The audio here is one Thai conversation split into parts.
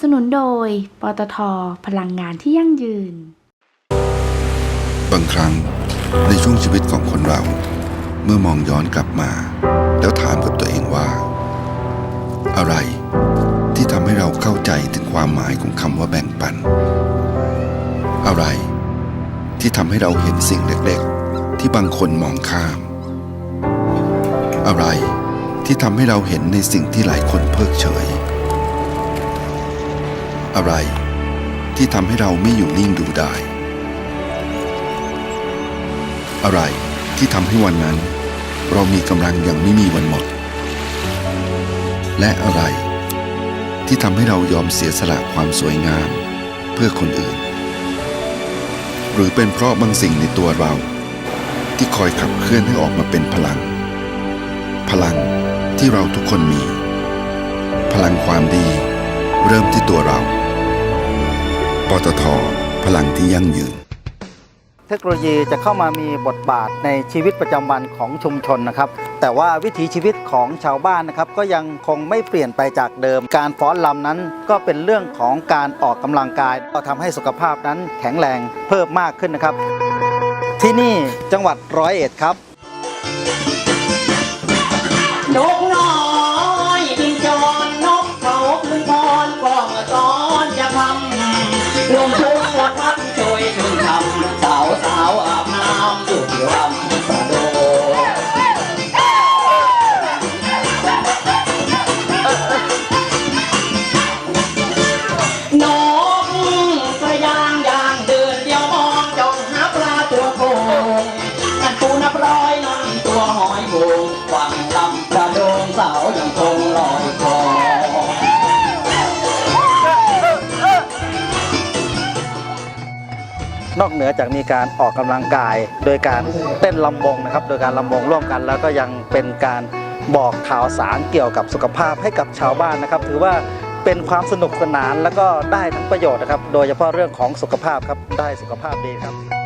สนับสนุนโดย ปตท พลังงานที่ยั่งยืน บางครั้งในช่วงชีวิตของคนเรา เมื่อมองย้อนกลับมา แล้วถามกับตัวเองว่า อะไรที่ทำให้เราเข้าใจถึงความหมายของคำว่าแบ่งปัน อะไรที่ทำให้เราเห็นสิ่งเล็กๆ ที่บางคนมองข้าม อะไรที่ทำให้เราเห็นในสิ่งที่หลายคนเพิกเฉย อะไร ที่ทำให้เราไม่อยู่นิ่งดูได้ อะไรที่ทำให้วันนั้น เรามีกำลังอย่างไม่มีวันหมด และอะไร ที่ทำให้เรายอมเสียสละความสวยงาม เพื่อคนอื่น หรือเป็นเพราะบางสิ่งในตัวเรา ที่คอยขับเคลื่อนให้ออกมาเป็นพลัง พลังที่เราทุกคนมี พลังความดีเริ่มที่ตัวเรา ปตทพลังที่ยั่งยืน เทคโนโลยีจะเข้ามามีบทบาทในชีวิตประจำวันของชุมชนนะครับ แต่ว่าวิถีชีวิตของชาวบ้านนะครับ ก็ยังคงไม่เปลี่ยนไปจากเดิม การฟ้อนลำนั้นก็เป็นเรื่องของการออกกำลังกาย ก็ทำให้สุขภาพนั้นแข็งแรงเพิ่มมากขึ้นนะครับ ที่นี่จังหวัดร้อยเอ็ดครับ นอกเหนือจากมีการออกกำลังกาย โดยการเต้นลำวงนะครับ โดยการลำวงร่วมกัน แล้วก็ยังเป็นการบอกข่าวสารเกี่ยวกับสุขภาพให้กับชาวบ้านนะครับ ถือว่าเป็นความสนุกสนานแล้วก็ได้ทั้งประโยชน์นะครับ โดยเฉพาะเรื่องของสุขภาพครับได้สุขภาพดีครับ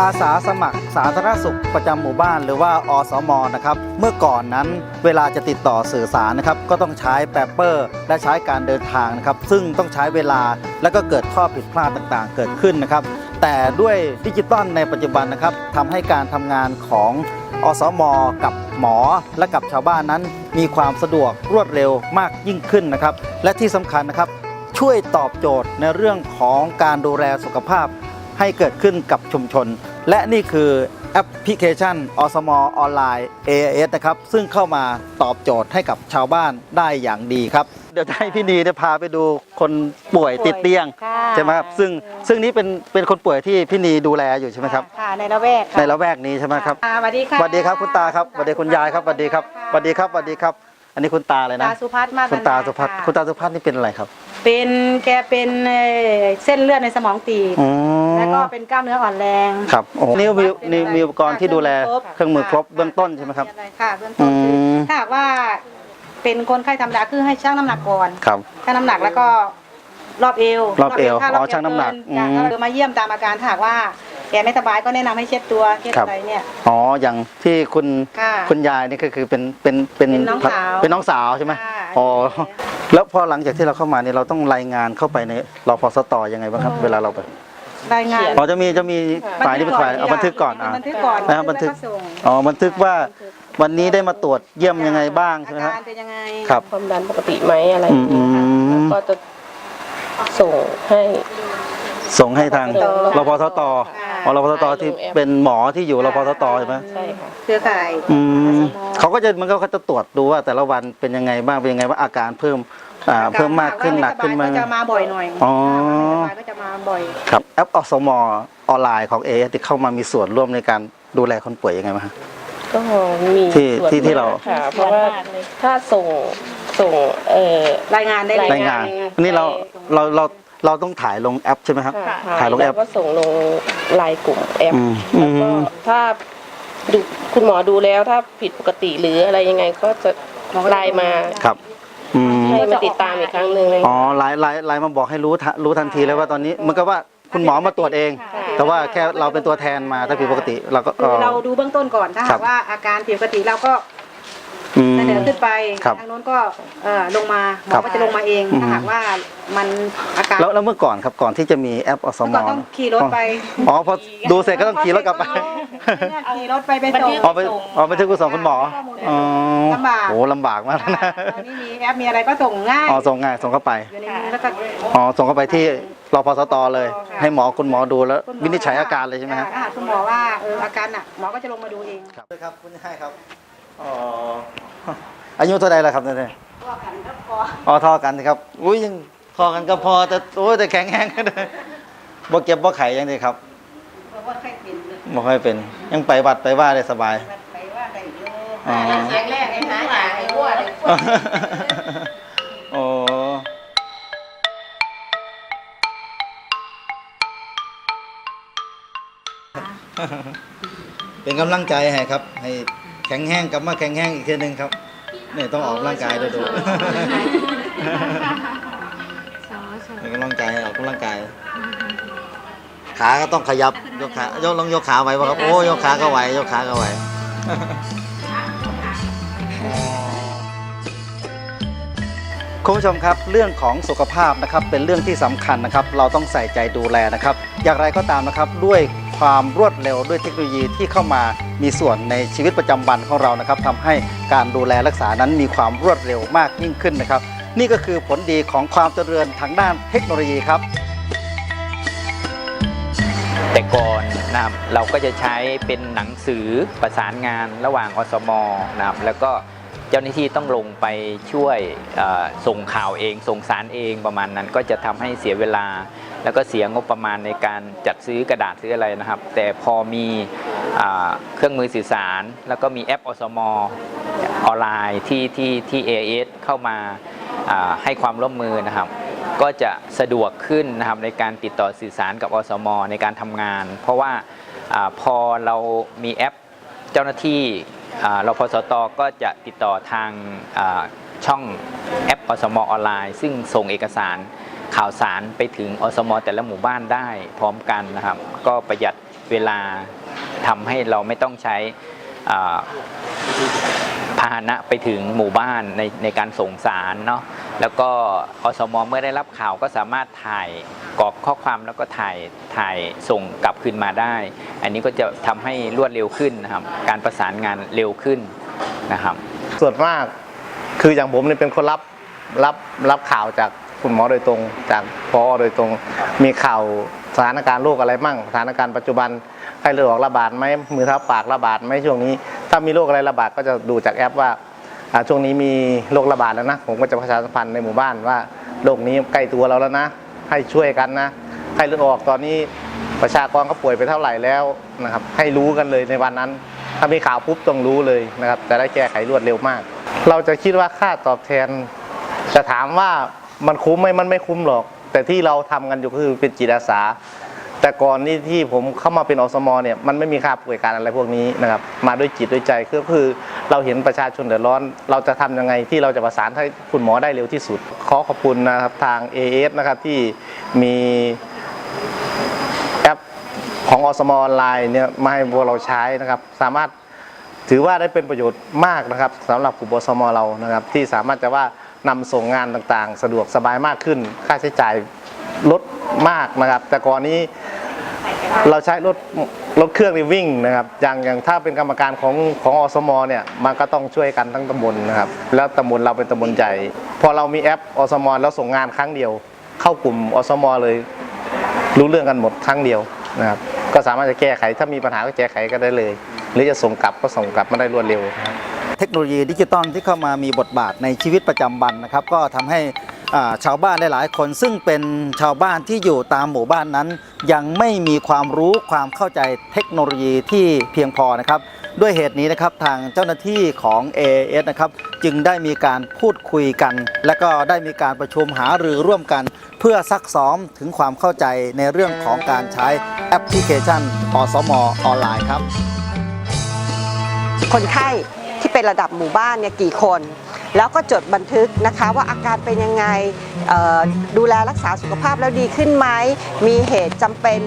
อาสาสมัครสาธารณสุขประจำหมู่บ้านหรือว่าอสมนะครับ เมื่อก่อนนั้นเวลาจะติดต่อสื่อสารนะครับ ก็ต้องใช้แปเปอร์ และใช้การเดินทางนะครับ ซึ่งต้องใช้เวลาและก็เกิดข้อผิดพลาดต่างๆ เกิดขึ้นนะครับ แต่ด้วยดิจิตอลในปัจจุบันนะครับทำให้การทำงานของอสมกับหมอและกับชาวบ้านนั้น มีความสะดวกรวดเร็วมากยิ่งขึ้นนะครับ และที่สำคัญนะครับช่วยตอบโจทย์ในเรื่องของการดูแลสุขภาพ ให้เกิดขึ้นกับชุมชน และนี่คือแอปพลิเคชันอสมออนไลน์ AIS นะครับ ซึ่งเข้ามาตอบโจทย์ให้กับชาวบ้านได้อย่างดีครับ เดี๋ยวจะให้พี่นีได้พาไปดูคนป่วยติดเตียงค่ะใช่ไหมครับ ซึ่งซึ่งนี้เป็นเป็นคนป่วยที่พี่นีดูแลอยู่ใช่ไหมครับ ค่ะ ในละแวกค่ะในละแวกนี้ใช่ไหมครับค่ะสวัสดีค่ะสวัสดีครับคุณตาครับสวัสดีคุณยายครับสวัสดีครับสวัสดีครับสวัสดีครับ อันนี้คุณตาเลยนะ ตาสุพัฒน์มาคุณตาสุพัฒน์ะคุณตาสุพัฒน์นี่เป็นอะไรครับ เป็นแกเป็นเอ่อเส้นเลือดในสมองตีบอืมแล้วก็เป็นกล้ามเนื้ออ่อนแรงครับโอ้โหนี่มีมีมีอุปกรณ์ที่ดูแลค่ะเครื่องมือครบเบื้องต้นใช่ไหมครับ ค่ะเบื้องต้นคือม ถ้าหากว่าเป็นคนไข้ธรรมดาคือให้ชั่งน้ำหนักก่อนครับ ชั่งน้ำหนักแล้วก็รอบเอวรอบเอวถ้อ๋อชั่งน้ำหนักเกิจ้ะอืมก็มาเยี่ยมตามอาการถ้าหากว่าแกไม่สบายก็แนะนำให้เช็ดตัวเช็ดครับ อะไรเนี่ยอ๋ออย่างที่คุณค่ะ คุณยายนี่ก็คือเป็นเป็นเป็นเป็นน้องสาวเป็นน้องสาวใช่ไหมค่ะ อ๋อ แล้วพอหลังจากที่เราเข้ามาเนี่ยเราต้องรายงานเข้าไปในรพสตยังไงบ้างครับเวลาเราไปรายงานอ๋อจะมีจะมีฝ่ายนี้เป็นฝ่ายเอาบันทึกก่อนอะบันทึกก่อนนะครับบันทึกแล้วส่งอ๋อบันทึกว่าวันนี้ได้มาตรวจเยี่ยมยังไงบ้างใช่อาไหมครักาบรเป็นยังไงครับความดันปกติไหมอะไรอย่างเงี้ยค่ะอืมแล้วก็จะส่งให้ ส่งให้ทางต่อรพสตอ๋อรพสตที่เป็นหมอที่อยู่รพสตใช่ไหมใช่ค่ะเครือข่ายอืมสมเขาก็จะมันก็เขาจะตรวจดูว่าแต่ละวันเป็นยังไงบ้างเป็นยังไงว่าอาการเพิ่มอ่าเพิ่มมากขึ้นหนักขึ้นไหมก็จะมาบ่อยหน่อยอ๋อไม่สบายก็จะมาบ่อยครับแอปอสมออนไลน์ของเอที่เข้ามามีส่วนร่วมในการดูแลคนป่วยยังไงบ้างฮะก็มีที่ส่วนที่ที่เราค่ะเพราะว่าถ้าส่งส่งเอ่อรายงานได้เลยรายงานนี่เราเราเรา เราต้องถ่ายลงแอปใช่ไหมครับ ค่ะถ่ายลงแอปวก็ส่งลงไลน์กลุ่มแอปอืมแล้วก็อืมถ้าดูคุณหมอดูแล้วถ้าผิดปกติหรืออะไรยังไงก็จะไลน์มาครับอืมให้มาติดตามอีกครั้งหนึ่งเลย อ๋อไลน์ไลน์ไลน์มาบอกให้รู้ทันรู้ทันทีเลยว่าตอนนี้เหมันก็ว่าคุณหมอมาตรวจเอง ค่ะ แต่ว่าแค่เราเป็นตัวแทนมาถ้าผิดปกติเราก็คือเราดูเบื้องต้นก่อนถ้าครัหาบกว่าอาการผิดปกติเราก็ อืม เสนอขึ้นไปครับทางโน้นก็เอ่อลงมาหมครัอบก็จะลงมาเองอืม ถ้าหากว่ามันอาการแล้วแล้วเมื่อก่อนครับก่อนที่จะมีแอปอสมเมื่อก่อนต้องขี่รถไปอ๋อพอดูเสร็จก็ต้องขี่รถกลับไปขี่รถไปไปส่ง อ๋อไปอ๋อไปที่คุณสองคุณหมออ๋อลำบาก โอ้ลำบากมากนะตอนนี้มีแอปมีอะไรก็ส่งง่ายอ๋อส่งง่ายส่งเข้าไปอยู่ในมือแล้วก็ อ๋อส่งเข้าไปที่รพสตเลย ค่ะ ให้หมอคุณหมอดูแล้วคุณหมอวินิจฉัยอาการเลยใช่ไหมฮะถ้าหากคุณหมอว่าเอออาการหนักหมอก็จะลงมาดูเอง ครับครับคุณให้ครับ อ๋ออายุเท่าไหร่แล้วครับเนี่ยอ๋อเท่อกันครับอุ้ยยังเท่อกันก็พอแต่โอ้ยแต่แข็งแรงกันเลยบ่เก็บบ่ไข่ยังดีครับเพราะว่าใครเป็นเลยบ่ค่อยเป็นยังไปวัดไปว่าได้สบายไปว่าได้อยู่อ๋อเสียงแรกไอ้หาอย่างไอ้วัวเลยโอ้เป็นกำลังใจให้ครับให้ แข็งแห้งกลับมาแข็งแห้งอีกทีหนึ่งครับนี่ต้องออกกำลังกายด้วยดูเป็นกำลังใจให้ออกกำลังกาย ขาก็ต้องขยับยกขายกลองยกขาไหวป่ะครับโอ้ยกขาก็ไหวยกขาก็ไหวคุณผู้ชมครับเรื่องของสุขภาพนะครับเป็นเรื่องที่สำคัญนะครับ เราต้องใส่ใจดูแลนะครับ อย่างไรก็ตามนะครับด้วยความรวดเร็วด้วยเทคโนโลยีที่เข้ามา มีส่วนในชีวิตประจำวันของเรานะครับทำให้การดูแลรักษานั้นมีความรวดเร็วมากยิ่งขึ้นนะครับ นี่ก็คือผลดีของความเจริญทางด้านเทคโนโลยีครับ แต่ก่อนนะครับเราก็จะใช้เป็นหนังสือประสานงานระหว่างอสมนะครับแล้วก็เจ้าหน้าที่ต้องลงไปช่วยส่งข่าวเอง ส่งสารเองประมาณนั้นก็จะทำให้เสียเวลา แล้วก็เสียงบประมาณในการจัดซื้อกระดาษซื้ออะไรนะครับ แต่พอมีอเครื่องมือสื่อสาร แล้วก็มีแอปอสมออนไลน์ที่ที่ที่ AIS เข้ามาาให้ความร่วมมือนะครับ ก็จะสะดวกขึ้นนะครับในการติดต่อสื่อสารกับอสม ในการทำงาน เพราะว่าอาพอเรามีแอปเจ้าหน้าที่อ่าพสตก็จะติดต่อทางช่องแอปอสมออนไลน์ ซึ่งส่งเอกสาร ข่าวสารไปถึงอสมแต่ละหมู่บ้านได้พร้อมกันนะครับ ก็ประหยัดเวลาทำให้เราไม่ต้องใช้พาหนะไปถึงหมู่บ้านในในการส่งสารเนาะแล้วก็อสมเมื่อได้รับข่าวก็สามารถถ่ายกรอกข้อความแล้วก็ถ่ายถ่ายส่งกลับคืนมาได้ อันนี้ก็จะทำให้รวดเร็วขึ้นนะครับ การประสานงานเร็วขึ้นนะครับ ส่วนมากคืออย่างผมเนี่ยเป็นคนรับรับรับข่าวจาก คุณหมอโดยตรง จากพอโดยตรง มีข่าวสถานการณ์โรคอะไรมั่ง สถานการณ์ปัจจุบันไข้เลือดออกระบาดไหมมือเท้าปากระบาดไหมช่วงนี้ ถ้ามีโรคอะไรระบาดก็จะดูจากแอปว่าช่วงนี้มีโรคระบาดแล้วนะ ผมก็จะประชาสัมพันธ์ในหมู่บ้านว่าโรคนี้ใกล้ตัวเราแล้วนะ ให้ช่วยกันนะไข้เลือดออกตอนนี้ประชากรเขาป่วยไปเท่าไหร่แล้วนะครับให้รู้กันเลยในวันนั้น ถ้ามีข่าวปุ๊บต้องรู้เลยนะครับจะได้แก้ไขรวดเร็วมาก เราจะคิดว่าค่าตอบแทนจะถามว่า มันคุ้มไหมมันไม่คุ้มหรอก แต่ที่เราทำกันอยู่ก็คือเป็นจิตอาสา แต่ก่อนนี่ที่ผมเข้ามาเป็นอสมเนี่ยมันไม่มีค่าป่วยการอะไรพวกนี้นะครับ มาด้วยจิตด้วยใจก็คือเราเห็นประชาชนเดือดร้อน เราจะทำยังไงที่เราจะประสานให้คุณหมอได้เร็วที่สุด ขอขอบคุณนะครับทาง AS นะครับที่มีแอปของอสมออนไลน์เนี่ยมาให้พวกเราใช้นะครับ สามารถถือว่าได้เป็นประโยชน์มากนะครับสำหรับกลุ่มบสมเรานะครับ ที่สามารถจะว่า นำส่งงานต่างๆ สะดวกสบายมากขึ้น ค่าใช้จ่ายลดมากนะครับ แต่ก่อนนี้เราใช้รถรถเครื่องนี่วิ่งนะครับ อย่างอย่างถ้าเป็นกรรมการของของอสมเนี่ยมันก็ต้องช่วยกันทั้งตำบลนะครับ แล้วตำบลเราเป็นตำบลใหญ่พอเรามีแอปอสมแล้วส่งงานครั้งเดียว เข้ากลุ่มอสมเลย รู้เรื่องกันหมดครั้งเดียวนะครับ ก็สามารถจะแก้ไขถ้ามีปัญหาก็แก้ไขก็ได้เลย หรือจะส่งกลับก็ส่งกลับมาได้รวดเร็วครับ ทคโนโลยีดิจิตอลที่เข้ามามีบทบาทในชีวิตประจำวันนะครับ ก็ทำให้าชาวบ้านหลายๆคนซึ่งเป็นชาวบ้านที่อยู่ตามหมู่บ้านนั้น ยังไม่มีความรู้ความเข้าใจเทคโนโลยีที่เพียงพอนะครับ ด้วยเหตุนี้นะครับทางเจ้าหน้าที่ของ AS นะครับจึงได้มีการพูดคุยกัน และก็ได้มีการประชุมหารือร่วมกัน เพื่อซักซ้อมถึงความเข้าใจในเรื่องของการใช้แอปพลิเคชันอสมออนไลน์ครับ คนไข้ เป็นระดับหมู่บ้านเนี่ยกี่คน แล้วก็จดบันทึกนะคะว่าอาการเป็นยังไงดูแลรักษาสุขภาพแล้วดีขึ้นไหมมีเหตุจำเป็น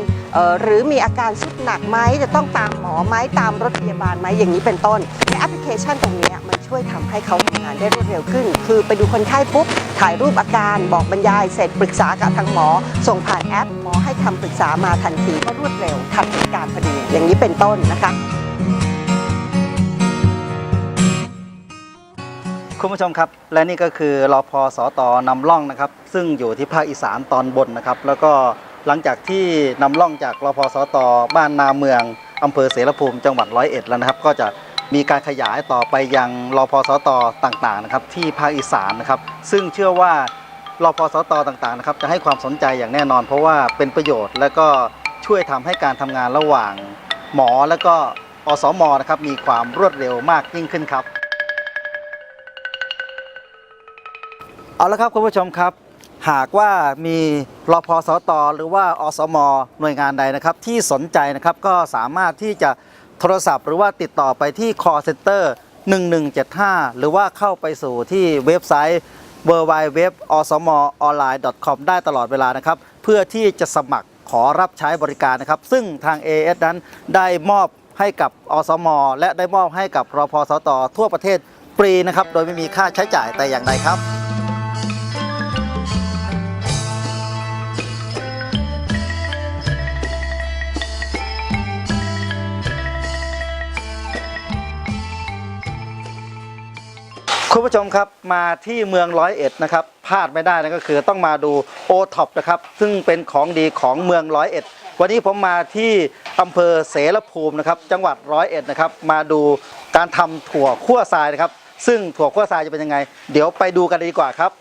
หรือมีอาการสุดหนักไหมจะต้องตามหมอไหมตามรถพยาบาลไหมอย่างนี้เป็นต้นในแอปพลิเคชันตรงนี้มันช่วยทำให้เขาทำงานได้รวดเร็วขึ้น คือไปดูคนไข้ปุ๊บถ่ายรูปอาการบอกบรรยาย เสร็จปรึกษากับทางหมอ ส่งผ่านแอป หมอให้คำปรึกษามาทันทีก็รวดเร็วทันเหตุการณ์พอดีอย่างนี้เป็นต้นนะคะ คุณผู้ชมครับ และนี่ก็คือรอพอสตนำร่องนะครับ ซึ่งอยู่ที่ภาคอีสานตอนบนนะครับ แล้วก็หลังจากที่นำร่องจากรอพอสตบ้านนาเมืองอำเภอเสรภูมิจังหวัดร้อยเอ็ดแล้วนะครับ ก็จะมีการขยายต่อไปยังรอพอสตต่างๆนะครับ ที่ภาคอีสานนะครับ ซึ่งเชื่อว่ารอพอสตต่างๆนะครับจะให้ความสนใจอย่างแน่นอน เพราะว่าเป็นประโยชน์ และก็ช่วยทำให้การทำงานระหว่างหมอและก็อสมนะครับมีความรวดเร็วมากยิ่งขึ้นครับ เอาละครับคุณผู้ชมครับ หากว่ามีรพสตหรือว่าอสม หน่วยงานใดนะครับ ที่สนใจนะครับก็สามารถที่จะโทรศัพท์หรือว่าติดต่อไปที่ call center 1175 หรือว่าเข้าไปสู่ที่เว็บไซต์ w w w o s m o n l i n e c o m ได้ตลอดเวลานะครับ เพื่อที่จะสมัครขอรับใช้บริการนะครับ ซึ่งทาง AS นั้นได้มอบให้กับอสม และได้มอบให้กับรพสตทั่วประเทศฟรีนะครับ โดยไม่มีค่าใช้จ่ายแต่อย่างใดครับ คุณผู้ชมครับมาที่เมืองร้อยเอ็ดนะครับพลาดไม่ได้นั่นก็คือต้องมาดูโอท็อปนะครับซึ่งเป็นของดีของเมืองร้อยเอ็ดวันนี้ผมมาที่อำเภอเสรภูมินะครับจังหวัดร้อยเอ็ดนะครับมาดูการทำถั่วคั่วทรายนะครับ ซึ่งถั่วคั่วทรายจะเป็นยังไง เดี๋ยวไปดูกันดีกว่าครับ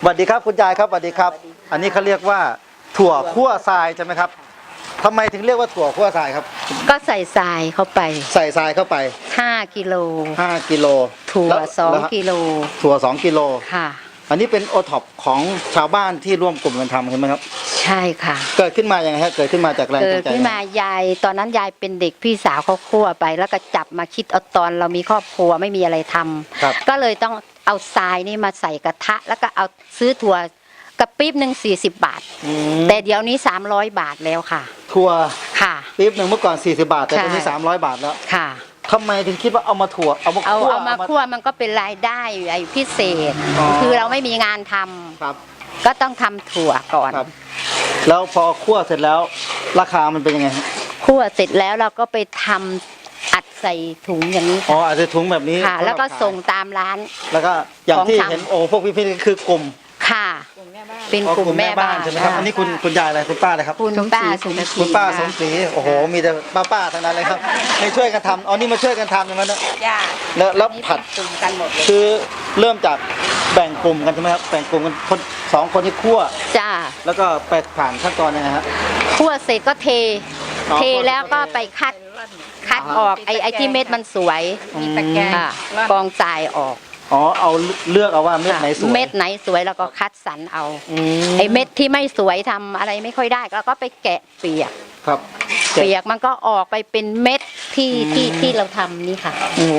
สวัสดีครับคุณยายครับสวัสดีครับ อันนี้เขาเรียกว่าถั่วคั่วทรายใช่ไหมครับ ทำไมถึงเรียกว่าถั่วคั่วทรายครับ ก็ใส่ทรายเข้าไปใส่ทรายเข้าไป 5กิโล5 กิโลถั่วแล้แล้2กิโลถั่ว2กิโล ค่ะ อันนี้เป็นโอท็อปของชาวบ้านที่ร่วมกลุ่มกันทำใช่ไหมครับ ใช่ค่ะ เกิดขึ้นมาอย่างไรฮะเกิดขึ้นมาจากแรงเกิจูดงใจขึ้นมายายตอนนั้นยายเป็นเด็กพี่สาวเขาคั่วไป แล้วก็จับมาคิดเอาตอนเรามีครอบครัวไม่มีอะไรทำครับ ก็เลยต้องเอาทรายนี่มาใส่กระทะ แล้วก็เอาซื้อถั่ว กระปี๊บหนึ่ง40บาท อืมแต่เดี๋ยวนี้300บาทแล้วค่ะ ถั่วค่ะ ปี๊บหนึ่งเมื่อก่อน 40 บาท แต่ตอนนี้ ใช่ 300 บาทแล้วค่ะ ทำไมถึงคิดว่าเอามาถั่วเอามาเอาคั่วเอามาคั่วมันก็เป็นรายได้ไอ้พิเศษอ๋อคือเราไม่มีงานทำครับก็ต้องทำถั่วก่อนครับ แล้วพอคั่วเสร็จแล้วราคามันเป็นยังไงฮะคั่วเสร็จแล้วเราก็ไปทำอัดใส่ถุงอย่างนี้อ๋อค่ะอาจจะถุงแบบนี้ค่ะ แล้วก็ส่งตามร้าน แล้วก็อย่างที่ของชำ เห็นโอ้พวกพี่ๆคือกลุ่ม ค่ะ เป็นอ๋อกลุ่มแม่บ้านใช่ไหมครับอันนี้คุณคุณยายอะไรคุณป้าอะไรครับคุณป้าสมศรีคุณป้าสมศรีโอ้โห มีแต่ป้าๆทั้งนั้นเลยครับไม่ช่วยกันทำอ๋อนี่มาช่วยกันทำใช่ไหมเนี่ยย่าแล้วแล้วผัดกลุ่มกันหมดเลยคือเริ่มจากแบ่งกลุ่มกันใช่ไหมครับแบ่งกลุ่มกันคนสองคนที่คั่วจ้าแล้วก็ไปผ่านขั้นตอนยังไงฮะคั่วเสร็จก็เทอ๋อเทแล้วก็ไปคัดคัดออกไอ้ไอ้ที่เม็ดมันสวยมีตะแกรงค่ะกองทรายออก อ๋อเอาเลือกเอาว่าเม็ดไหนสวย เม็ดไหนสวยแล้วก็คัดสรรเอาอืมไอ้เม็ดที่ไม่สวยทำอะไรไม่ค่อยได้แล้วก็ไปแกะเปียก ครับเปียกมันก็ออกไปเป็นเม็ดที่ที่ที่เราทำนี่ค่ะ โอ้โห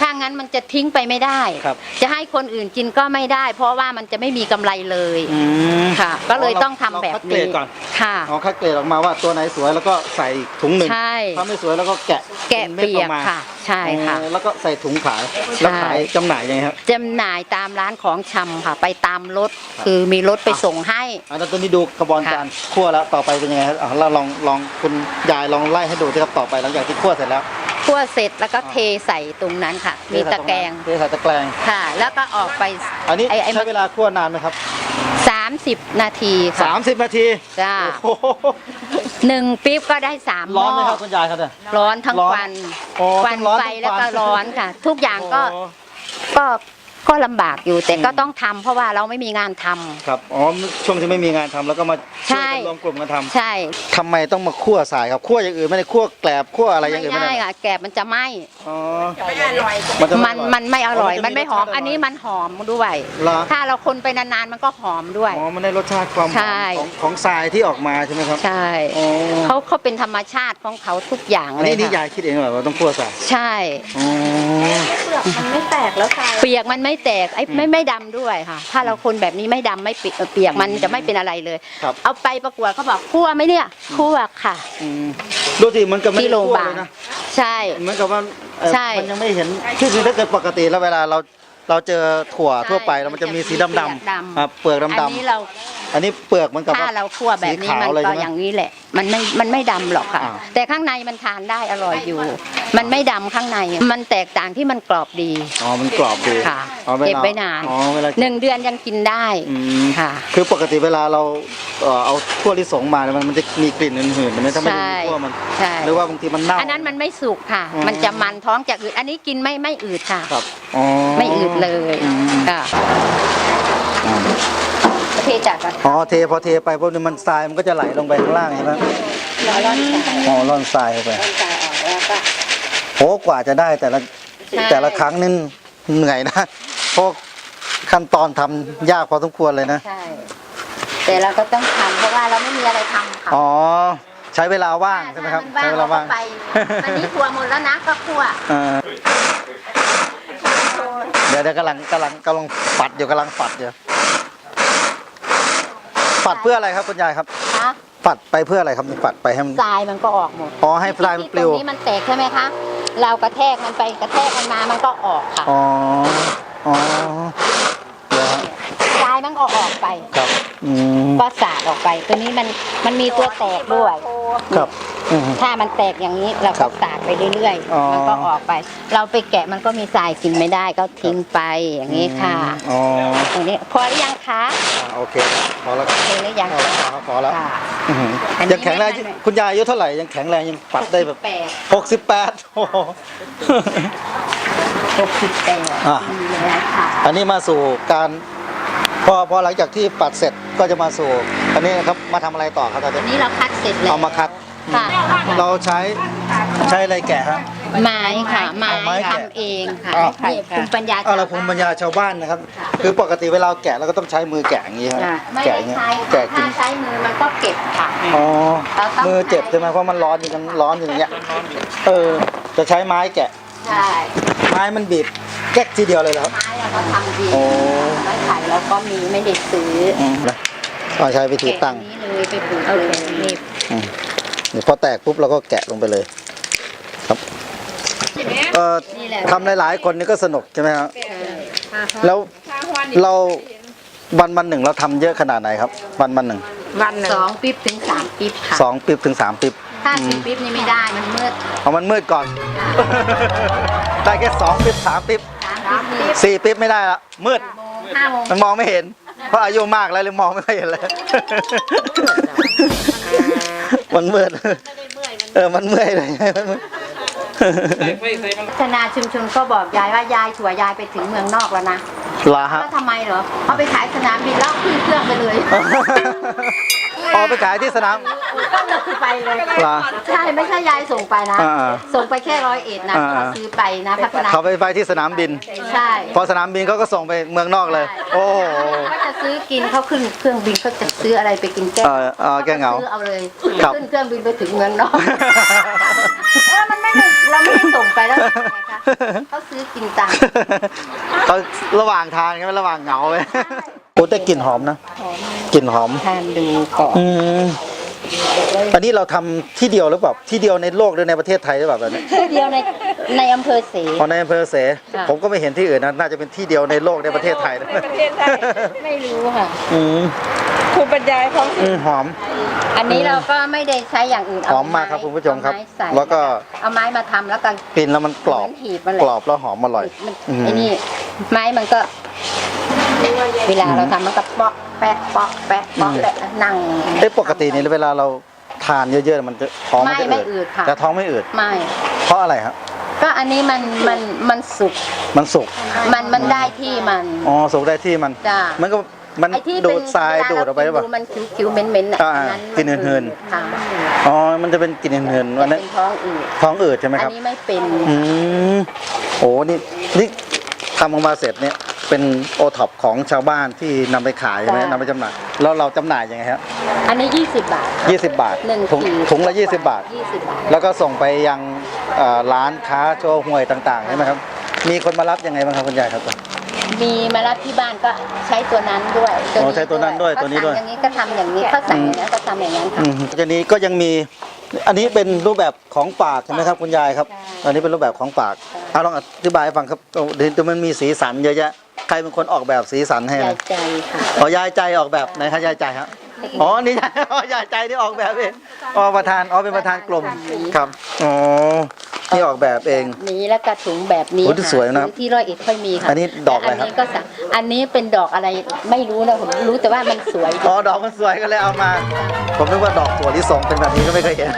ถ้างั้นมันจะทิ้งไปไม่ได้ ครับ จะให้คนอื่นกินก็ไม่ได้ เพราะว่ามันจะไม่มีกำไรเลยอืม ค่ะ ก็เลยต้องทำเราแบบคัดเกรนี้ดก่อน ค่ะเอาคัดเกรดออกมาว่าตัวไหนสวยแล้วก็ใส่ถุงหนึ่งใช่ ถ้าไม่สวยแล้วก็แกะแกะม็ดเปียอกอกมาค่ะ ใใช่ค่ะ อ๋อแล้วก็ใส่ถุงขายแล้วขายจำหน่ายยังไงครับ จำหน่ายตามร้านของชำค่ะ ไปตามรถคือมีรถไปส่งให้อะแล้วตอนนี้ดูกระบวนการคั่วแล้วต่อไปเป็นยังไงครับอะเราลองลองคุณยายลองไล่ให้ดูสิครับต่อไปหลังจากที่คั่วเสร็จแล้วคั่วเสร็จแล้วก็เทใส่ตรงนั้นค่ะ มีตะแกรงเทใส่ตะแกรง ค่ะ แล้วก็ออกไปอันนี้ไอ้ไอ้ใช้เวลาคั่วนานไหมครับ สามสิบนาทีค่ะ 30 นาทีจ้าโอ้โหหนึ่งปี๊บก็ได้สามหร้ม้อนอไหมครับคุณยายครับเนี่ย ร้อนทั้งร้อนวันโอ้ควันทั้งร้อนไฟทั้งแล้วก็ควันร้อนค่ะ ทุกอย่างก็โอ้ ก็ ก็ลำบากอยู่แต่ก็อืมต้องทำเพราะว่าเราไม่มีงานทำ ครับ อ๋อ ช่วงที่ไม่มีงานทำแล้วก็มาใช่ช่วยกันรวมกลุ่มกันทำใช่ทำไมต้องมาคั่วสายครับคั่วอย่างอื่นไม่ได้คั่วแกลบคั่วอะไรอย่างไม่อื่นไม่ได้ได้ค่ะแกบมันจะไหม้อ๋อมันจะมันมันไม่อร่อยจะมันไม่หอมรสชาติอันนี้มันหอมด้วย เหรอถ้าเราคนไปนานๆ มันก็หอมด้วย อ๋อมันได้รสชาติความหใช่ อมของของทรายที่ออกมาใช่ไหมครับใช่อ๋อเขาเขาเป็นธรรมชาติของเขาทุกอย่างอันเลนี้ยนี่ค่ะยายคิดเองเหรอว่าต้องคั่วสายใช่ อ๋อมันไม่แตกแล้วทราย เปียกมันไม่แตกไอ้ไม่ไม่ดำด้วยค่ะ ถ้าเราคนแบบนี้ไม่ดำไม่เปียกเปียกมันจะไม่เป็นอะไรเลย ครับเอาไปประกวดเขาบอกคั่วไหมเนี่ยคั่วค่ะ อืมดูสิมันก็ไม่ที่ได้โรงพคั่ยาวบาเลลยนะใช่ เหมือนกับว่าเอ่อใช่ มันยังไม่เห็นที่จริงถ้าเกิดปกติแล้วเวลาเรา เราเจอถั่วใช่ทั่วไปแล้วมันจะมีสีดำมันจะมีเปลือกๆดำอะเปลือกอันดำนี้เราๆอันนี้เปลือกเหมันกับถ้าว่าเราคั่วแบบนี้สีขาวมันเลยก็ใช่ไหมอย่างนี้แหละ มันไม่มันไม่ดำหรอกค่ะ อ่าแต่ข้างในมันทานได้อร่อยอยู่ มันไม่ดำข้างในมันแตกต่างที่มันกรอบดี อ๋อมันกรอบดีค่ะอ๋อวลาเก็บไว้นาน อ๋อเวลาหนึ่งเดือนยังกินได้อืมค่ะ คือปกติเวลาเราเอ่อเอาทั่วลิสงมาเนี่ยมันมันจะมีกลิ่นหืนๆใช่ไหมถ้าไม่ใช่ได้ทั่วมันใช่ หรือว่าบางทีมันเน่า อันนั้นมันไม่สุกค่ะ อืม มันจะมันท้องจะอืด อันนี้กินไม่ไม่อืดค่ะ ครับอ๋อไม่อืดเลยอืม ค่ะเทจากกระอ๋อเทพอเทไปพวกนี้มันทรายมันก็จะไหลลงไปข้างล่างใช่ไหมร้อนร้อนใส่อ๋อร่อนทรายเข้าไปร้อนใส่ออกแล้วก็โอ้กว่าจะได้แต่ละใช่แต่ละครั้งนี่เหนื่อยนะเพราะขั้นตอนทำยากพอสมควรเลยนะ ใช่ แต่เราก็ต้องทำเพราะว่าเราไม่มีอะไรทำค่ะอ๋อ ใช้เวลาว่างใช่ไหมครับนใช้เวลาว่างว่างเรก็ไปอันนี้ครัวหมดแล้วนะก็ครัว เออ เดี๋ยวเดี๋ยวกำลังกำลังกำลังปัดอยู่กำลังปัดอยู่ปัดเพื่ออะไรครับคุณยายครับ คะปัดไปเพื่ออะไรครับปัดไปให้มันทรายมันก็ออกหมดอ๋อให้ทรายมันปลิวตรงนี้มันแตกใช่ไหมคะ เรากระแทกมันไปกระแทกมันมามันก็ออกค่ะอ๋ออ๋อเดี๋ยวฮะทรายมันก็ออกไป ครับอืมก็สาดออกไป ตัวนี้มันมันมีตัวแตกด้วย ครับอืม ถ้ามันแตกอย่างนี้เราครัก็บสาดไปเรื่อยอ๋อ ๆ มันก็ออกไป เราไปแกะมันก็มีทรายกินไม่ได้ก็ทิ้งไปอย่างนี้ค่ะอ๋อตรงนี้พอหรือยังคะอ่าโอเคพอแล้วโอเคหรือยังพอแล้วครับพอแล้วค่ะ อื้อหืออันนี้ยังแข็งแรงไม่ไม่คุณยายอายุเท่าไหร่ยังแข็งแรงยังปัดได้แบบ แปดหกสิบแปดโอ้โห หกสิบแปดอะ มีแล้วค่ะ อันนี้มาสู่การพ อพอหลังจากที่ปัดเสร็จก็จะมาสู่ อันนี้นะครับมาทำอะไรต่อครับตอนอันนี้นี้เราคัดเสร็จแล้วเอามาคัด ค่ะเราใช้ใช้อะไรแกะฮะ ไม้ค่ะไม้เอาไม้แกะทำเองค่ะอ้าว นี่ภูมิปัญญาเอาละภูมิปัญญาชาวบ้านนะครับ คือปกติเวลาแกะเราก็ต้องใช้มือแกะอย่างนี้ครับไม่แกะได้อย่างนี้ใช้แกะค่ะกินถ้าใช้มือมันก็เก็บค่ะ อ๋อเราต้อง มือเจ็บใช่ไหมเพราะมันร้อนอยู่กันร้อนอยู่อย่างเงี้ยเออจะใช้ไม้แกะ ใช่ไม้มันบีบแก๊กทีเดียวเลยเหรอครับไม้เรา ก็ทำดีโอ้ไม้ไผ่เราก็มีไม่ได้ซื้ออืมนะก็ใช้วิธีเก็บตั้งนี้เลยไปปลูกเลยนี่อืมเดี๋ยวพอแตกปุ๊บเราก็แกะลงไปเลย ครับเอ่อนี่แหละทำหลายๆคนนี่ก็สนุกใช่ไหมครับแล้วเราวันวันหนึ่งเราทำเยอะขนาดไหนครับ วันวันหนึ่งวันสองปิ๊บถึงสามปิ๊บค่ะสองปิ๊บถึงสามปิ๊บถ้าสิบปิ๊บนี่ไม่ได้มันมืดเอามันมืดก่อน ได้แค่สองปิ๊บสามปิ๊บ สามปิ๊บนี่สี่ปิ๊บไม่ได้ละมืดห้าโมงมันมองไม่เห็น เพราะอายุมากแล้วเลยมองไม่ค่อยเห็นเลยมันมืดเออมันเมื่อยเลยมันเมื่อย พัฒนาชุมชนก็บอกยายว่ายายถั่วยายไปถึงเมืองนอกแล้วนะลาฮะว่าทำไมเหรอเขาไปขายสนามบินแล้วขึ้นเครื่องไปเลยออกไปขายที่สนาม ก็เลยไปเลยเหรอใช่ไม่ใช่ยายส่งไปนะ อ่าส่งไปแค่ร้อยเอ็ดนะอ่าเขาซื้อไปนะพัฒนาเขาไปไปที่สนามบิน ใช่พอสนามบินเขาก็ส่งไปเมืองนอกเลย โอ้โหก็จะซื้อกินเขาขึ้นเครื่องบินเขาจะซื้ออะไรไปกินแก้เออเออแก้เหงา ซื้อเอาเลย ครับ ขึ้นเครื่องบินไปถึงเมืองนอก เออมันไม่ได้เราไม่ได้ส่งไปแล้วไงคะเขาซื้อกินตังค์เขาระหว่างทางใช่ไหมระหว่างเหงาไปโอ้แต่กลิ่นหอมนะกลิ่นหอม ทานดูก่อนอืมอันนี้เราทำที่เดียวหรือเปล่าที่เดียวในโลกหรือในประเทศไทยหรือเปล่าแบบนี้ที่เดียวในในอำเภอเส พอในอำเภอเสค่ะ ผมก็ไม่เห็นที่อื่นนะน่าจะเป็นที่เดียวในโลกในประเทศไทยนะ ประเทศไทยไม่รู้ค่ะ อืม ครูบรรยายท้องอืมหอม อันนี้เราก็ไม่ได้ใช้อย่างอื่นหอมมากครับคุณผู้ชมครับ เอาไใส่แล้วก็เอาไม้มาทำแล้วก็กลิ่นแล้วมันกรอบเหมือนหีบมันเลย กรอบแล้วหอมอร่อย มันอืม ไอ้นี่ไม้มันก็ เวลาเราทำมันก็เปาะแปะเปาะแปะเปาะแปะนั่ง เอ้ปกตินี่เวลาเราทานเยอะๆมันจะท้องมันจะไม่อืดไม่อืดค่ะ แต่ท้องไม่อืดไม่ เพราะอะไรครับก็อันนี้มันมันมันสุกมันสุกมันมันได้ที่มันอ๋อสุกได้ที่มัน จ้ามันก็ มันไอ้ที่ดูเป็นดทรายเวลดูดออกไปหรือเปล่า มันคิ้วๆเหม็นๆอะอ่าอันั้นกินเหินๆคือค่ะอ๋อ มันจะเป็นกลิ่นเหินๆจะวันนั้นเป็นท้องอืดท้องอืดใช่ไหมอัครับนี้ไม่เป็นอืมโอ้นี่นี่ทำออกมาเสร็จเนี่ย เป็นโอท็อปของชาวบ้านที่นำไปขายใช่ไหมจ้ะนำไปจำหน่าย แล้วเราจำหน่ายยังไงครับอันนี้ 20 บาทยี่สิบบาทหนึ่งถุงขีดถุงละยี่สิบบาท 20 บาท แล้วก็ส่งไปยังเอ่อร้านค้าโชว์หวยต่างๆใช่ไหมครับ มีคนมารับยังไงบ้างครับคุณยายครับ มีมารับที่บ้านก็ใช้ตัวนั้นด้วยอ๋อใช้ตัวนั้นด้วยตัวนี้ด้วย เขาสั่งอย่างนี้ก็ทำอย่างนี้เขาสั่งอย่างนั้นก็ทำอย่างนั้นค่ะ อืมทีนี้ก็ยังมีอันนี้เป็นรูปแบบของฝากใช่ไหมครับคุณยายครับอันนี้เป็นรูปแบบของฝากเอาลองอธิบายให้ฟังครับโอ้เดี๋ยวมันมีสีสันเยอะแยะใครเป็นคนออกแบบสีสันให้ยานะยใจค่ะ อ๋อยายใจออกแบบไหนครับยายใจครับอ๋อนี่ยายอ๋อยายใจนี่ออกแบบเองอ๋อประธานอ๋อเป็นประธานกลุ่มครับอ๋อ นี่ออกแบบเอง นี้แล้วก็ถุงแบบนี้โอ้ที่ค่ะสวยนะครับที่ร้อยเอ็ดค่อยมีค่ะอันนี้ดอกอะไรครับนนี้ก็สั่งอันนี้เป็นดอกอะไรไม่รู้นะผมรู้แต่ว่ามันสวยอ๋อดอกมันสวยก็เลยเอามา ผมนึกว่าดอกถั่วลิสงเป็นแบบนี้ก็ไม่เคยเห็น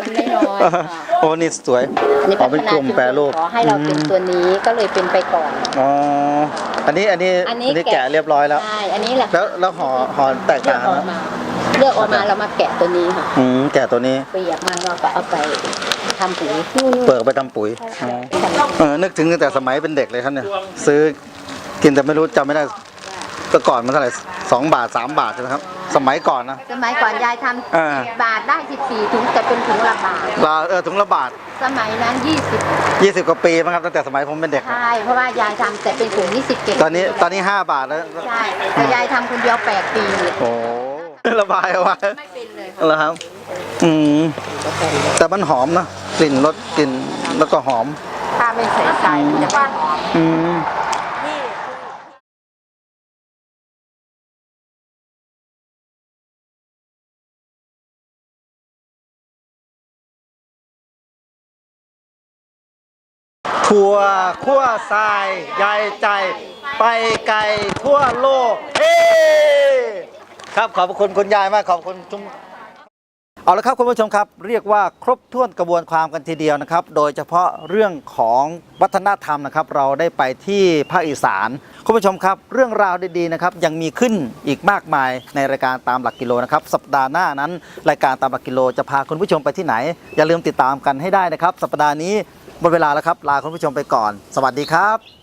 มันไม่น้อยค่ะโอ้นี่สวยอันนี้อ๋พัอเป็นฒนากลุ่มแปรรูปขอให้เราเป็นตัวนี้ก็เลยเป็นไปก่อน อ๋ออันนี้อันนี้อัอันนนี้นี้แกะ แกะเรียบร้อยแล้ว ใช่อันนี้แหละแล้วแล้วห่อห่อแตกเลือต่ากงออนะกมา เลือกออกมาเรามาแกะตัวนี้ค่ะอืมแกะตัวนี้เปียกมาเราก็เอาไปทำปุ๋ยเปิดไปทำปุ๋ยอ๋อเออนึกถึงตั้งแต่สมัยเป็นเด็กเลยครับเนี่ย ซื้อกินแต่ไม่รู้จำไม่ได้แต่ก่อนมันเท่าไหร่สองบาทสามบาทใช่ไหมครับ สมัยก่อนนะ สมัยก่อนยายทอ่าำบาทได้14ถุงแต่เป็นถุงละบาท ลาเออถุงละบาทสมัยนั้น20กว่าปีมั้งครับตั้งแต่สมัยผมเป็นเด็ก20ใช่เพราะว่ายายทำแต่เป็นถุง20เก็บตอนนี้ตอนนี้5บาทแล้ว ใช่แต่ยายทำคนเดียว8ปีเลยโอ้ ระบายเอาไว้ไม่เป็นเลยเหรอครับ อืม แต่มันหอมนะกลิ่นรสกลิ่นแล้วก็หอม ถ้าไม่ใส่ใส่จะว่าอืมถั่วขั้วทรายยายใจ ไปไกลทั่วโลก เฮ้ ครับขอบคุณคุณยายมากขอบคุณชุมเอาละครับคุณผู้ชมครับ เรียกว่าครบถ้วนกระบวนความกันทีเดียวนะครับ โดยเฉพาะเรื่องของวัฒนธรรมนะครับ เราได้ไปที่ภาคอีสานคุณผู้ชมครับ เรื่องราวดีๆนะครับยังมีขึ้นอีกมากมายในรายการตามหลักกิโลนะครับสัปดาห์หน้านั้น รายการตามหลักกิโลจะพาคุณผู้ชมไปที่ไหน อย่าลืมติดตามกันให้ได้นะครับ สัปดาห์นี้หมดเวลาแล้วครับลาคุณผู้ชมไปก่อน สวัสดีครับ